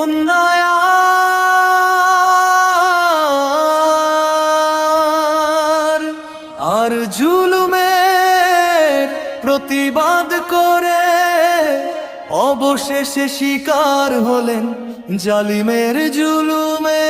অন্যায় আর জুলুমের প্রতিবাদ করে অবশেষে শিকার হলেন জালিমের জুলুমে।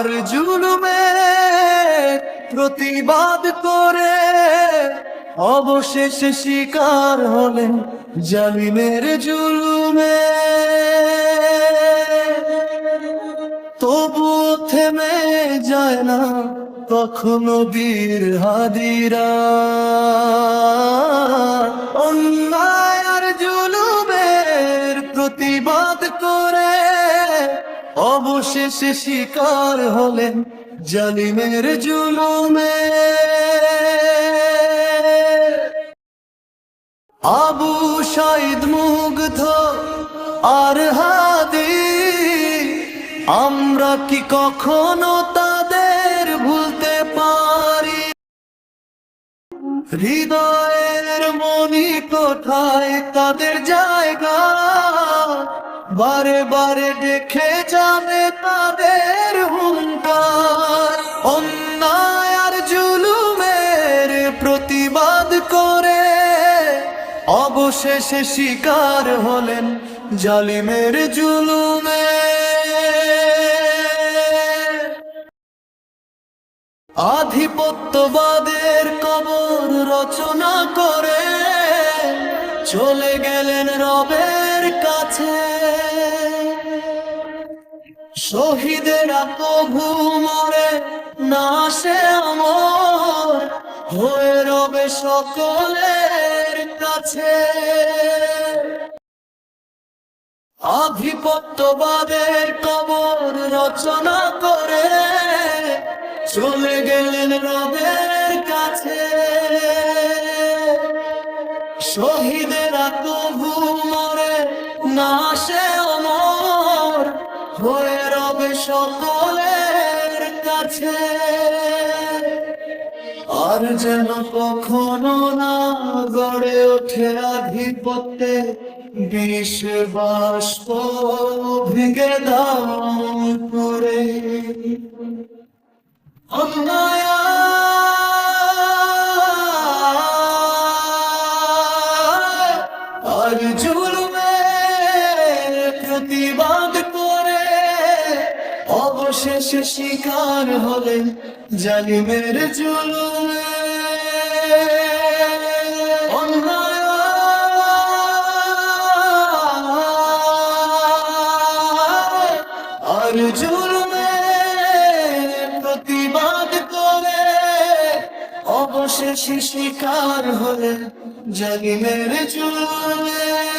আর জুলুমের প্রতিবাদ করে অবশেষে শিকার হলেন জালিমের জুলুমে। তবু থেমে যায় না কখনো বীর হাদিরা অবশেষে শিকার হলেন জালিমের জুলুমে। আবু সাইদ মুগ্ধ আর হাদি, আমরা কি কখনো তাদের ভুলতে পারি? হৃদয়ের মনি কোথায় তাদের জায়গা বারে বারে দেখে যাবে তাদের হুঙ্কার। অন্যায় আর জুলুমের প্রতিবাদ করে। অবশেষে শিকার হলেন জালিমের জুলুমে। আধিপত্যবাদের কবর রচনা করে চলে গেলেন রবের কাছে। শহীদেরা কভু মরে না সে হয়ে রবে সকলের কাছে। আধিপত্যবাদের কবর রচনা করে চলে গেলেন রবের কাছে। শহীদেরা তবু মরে না সে হয়ে সকলের কাছে। আর যেন কখনো না গড়ে ওঠে আধিপত্যে বিশ্বাস ভেঙে দাম করে অন্যায় অবশেষে শিকার হলেন জালিমের জুলুমে। আর জুলুমের প্রতিবাদ করে অবশেষে শিকার হলেন জালিমের জুলুমে।